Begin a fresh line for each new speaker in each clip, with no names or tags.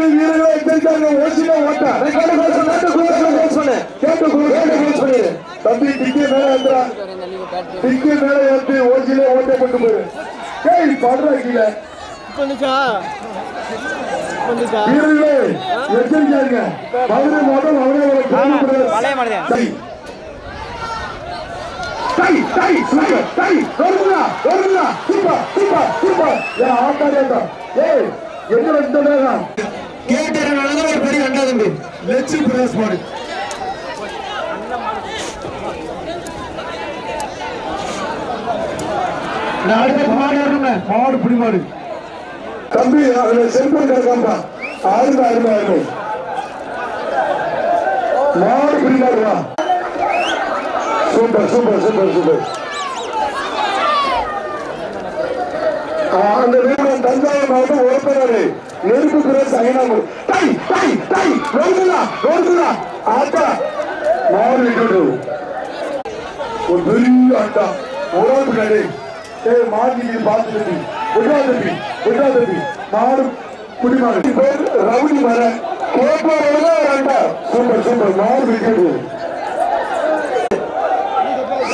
தம்பி வீரர்களை எச்சரிக்காங்க ஓசில ஓட்டா கேட்டு கோல் தம்பி டிக்கி மேல ஏத்துறா டிக்கி மேல ஏத்து ஓசில ஓட்டை கொண்டு போயிரு ஏய் படுறா கீழே
பண்ணுச்சா பண்ணுச்சா
வீரர்களே எச்சரிக்காங்க மதுரை அவரே டை டை சூப்பர் டை சூப்பர் சூப்பர் சூப்பர் ஏ ஆட்டாடா ஏய் எங்க நேரம்
கேட்டதுனால ஒரு பெரிய அண்டா தம்பி
லெச்சு பிரேஸ் மாடு
அடுத்த மாடு
மாடு பிடி மாடு. தம்பி அதுல செல்போன் கிடக்காம்பா அருமை ஆயிரம் அருமை மாடு பிடி மாடு வா. Super super super super. அந்த தஞ்சாவூர் மாவட்டம் நெருப்பு பிரேஸ் அயனாமூர் டை டை டை. ரோடுலா ரோடுலா ஆட்டா. மாறு விட்டு ஒரு பெரிய ஆட்டா. உழவு கடை ஏய் மாடி பார்த்துட்டு விடாதபி விடாதபி விட்டா தம்பி மாடு குடிமாடு. பேர் ரவுடி மர. கேட்பாரோட ஒரு சூப்பர் சூப்பர். மாறு விட்டு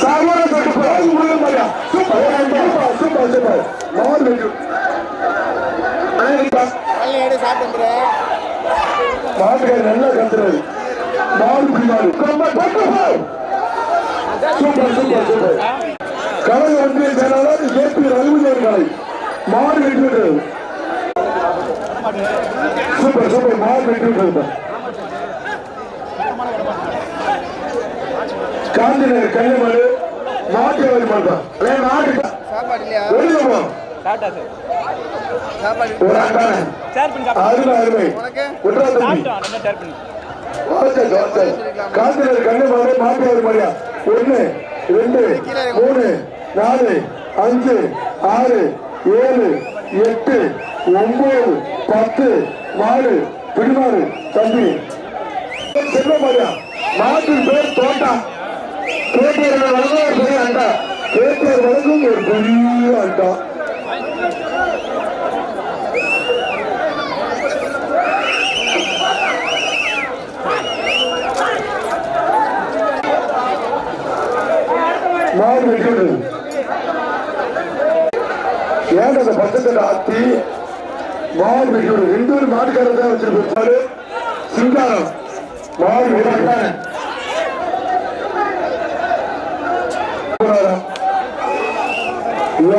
சாமான தொட்டு போய். உள்ள சூப்பர் சூப்பர் சூப்பர். மாறு மாடு விட்டு மாட்டுக்காரி நல்லா ரொம்ப தொட்டு போய் சூப்பர் சூப்பர் சூப்பர். கலை ஒன்றிய செயலாளர் ஏபி ரகுவிஜயன் கலை. மாடு வெற்றி சூப்பர் சூப்பர். மாடு வெற்றி காந்திநகர் மாட்டான் மாட்டு
சாப்பிட்டா சார். ஷேர் பண்ணி
அருமை
சாப்பிட்டோம் ஷேர்
வாசல், வாசல். கன்னிமாடு மாட்டு வரி மாடியா ஒண்ணு ரெண்டு மூணு நாலு அஞ்சு ஆறு ஏழு எட்டு ஒன்பது பத்து மாடு பிடிமாடு தம்பி. மாடியா மாட்டின் பேர் தோட்டா. கேட்டியர் வழங்கும் ஒரு பெரிய அண்டா. கேட்டியர் வழங்கும் ஒரு பெரிய அண்டா. நாலு விக்கெட் ஏன் அந்த பக்கத்தில் ஆத்தி? நாலு விக்கெட் ரெண்டு ஒரு மாட்டுக்காரர் தான் வச்சிருப்பாரு. சிங்காரம். நாலு வைக்கிறாங்க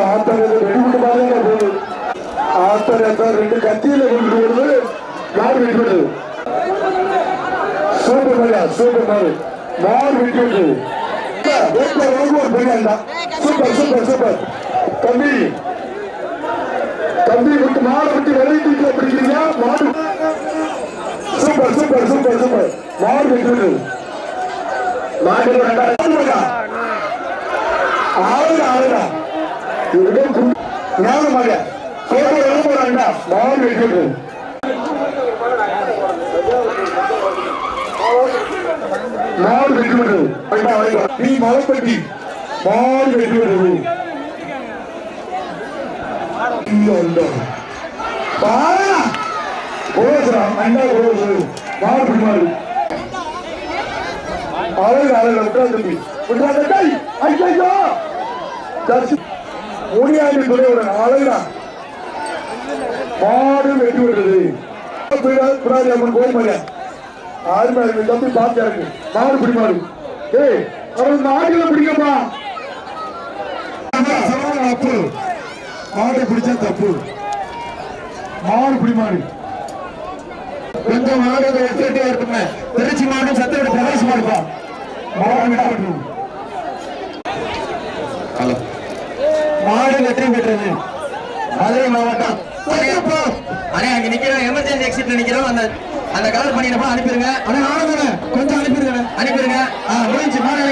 ஆத்தாங்க வெடிவிட்டு பாருங்க போகுது. ஆத்தாங்க ரெண்டு கத்தியில கொண்டு வருது நாலு வைக்கிறது சூப்பர் மரியா? சூப்பர் மாடு. நாலு வைக்கிறது சூப்பர் ஒரு பெரிய சூப்பர் சூப்பர் சூப்பர் தம்பி. தம்பி விட்டு மாடு விட்டு விளையாட்டு பிடிக்கிறீங்க மாடு. சூப்பர் சூப்பர் சூப்பர் சூப்பர் மாடு வைக்கிறது மாடு ஆளுங்க ஆளுங்க இதுதான் ஞாபகமாக கோட்டை எழுப்புறாண்டா மாடு? வைக்கிறது மாடு வெட்டுவது நீ மலைப்பட்டி மாடு வெட்டுவது பாரா போசுரா அண்டா போகுது மாடு பிடிமாடு அழகு அழகு விட்டா தம்பி விட்டா மாறி ஐயோ தர்சி முடியாது துறையுடன் மாடு வெட்டி விடுறது பிராடி அம்மன் கோயில் மரியா ஆறுமே இருக்கு தம்பி பாத்தியாருக்கு மாடு பிடிமாடு. ஏய் அவன் மாடுல பிடிக்கப்பா தப்பு. மாடு பிடிச்சா தப்பு. மாடு பிடிமாடு
எந்த மாடு எட்டு இருக்குமே. திருச்சி மாடு சத்தியோட பிரதேச மாடுப்பா.
மாடு விட்டு
ஹலோ. மாடு வெற்றி பெற்றது. மதுரை மாவட்டம். அண்ணே அங்க நிக்கிறோம். எமர்ஜென்சி எக்ஸிட்ல நிக்கிறோம். அந்த அந்த கலர் பண்ணிடப்பா அனுப்பிடுங்க. அண்ணே ஆனந்தண்ணே கொஞ்சம் அனுப்பிடுங்க. அனுப்பிடுங்க. முடிஞ்சு மாடு